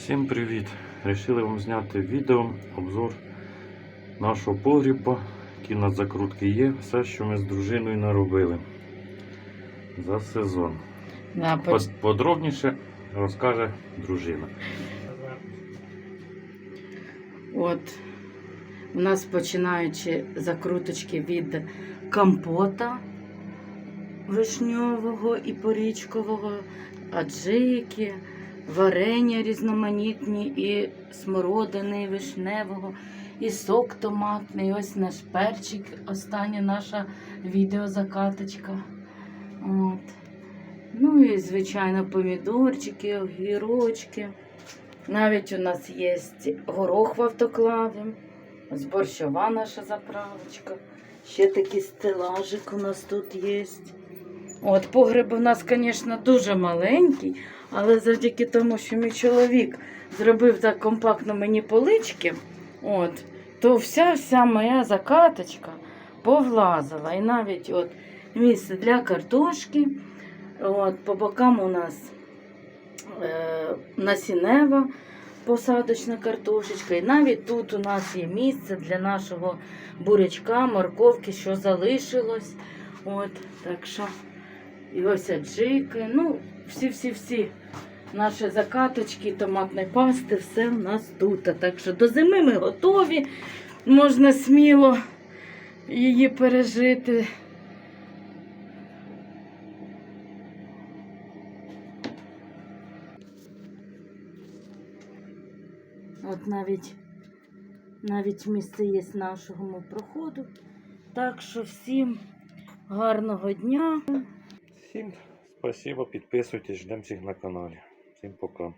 Всім привіт! Рішили вам зняти відео, обзор нашого погріба, які у нас закрутки є, все, що ми з дружиною наробили за сезон. Да, Под- Подробніше розкаже дружина. От у нас починаючи закруточки від компота вишньового і порічкового, аджики, варення різноманітні і смородини, і вишневого, і сок томатний. Ось наш перчик, остання наша відеозакаточка. От. Ну і, звичайно, помідорчики, огірочки. Навіть у нас є горох в автоклаві, ось борщова наша заправочка. Ще такий стелажик у нас тут є. От, погреб у нас, звісно, дуже маленький, але завдяки тому, що мій чоловік зробив так компактно мені полички, от, то вся вся моя закаточка повлазила. І навіть от місце для картошки. От, по бокам у нас е, насінева посадочна картошечка. І навіть тут у нас є місце для нашого бурячка, морковки, що залишилось. От, так що, і ось аджики. Ну, всі-всі-всі наші закаточки, томатної пасти, все в нас тут. Так що до зими ми готові. Можна сміло її пережити. От навіть, навіть місце є нашого проходу. Так що всім гарного дня. Спасибо, підписуйтесь, ждемо всіх на каналі. Всім пока.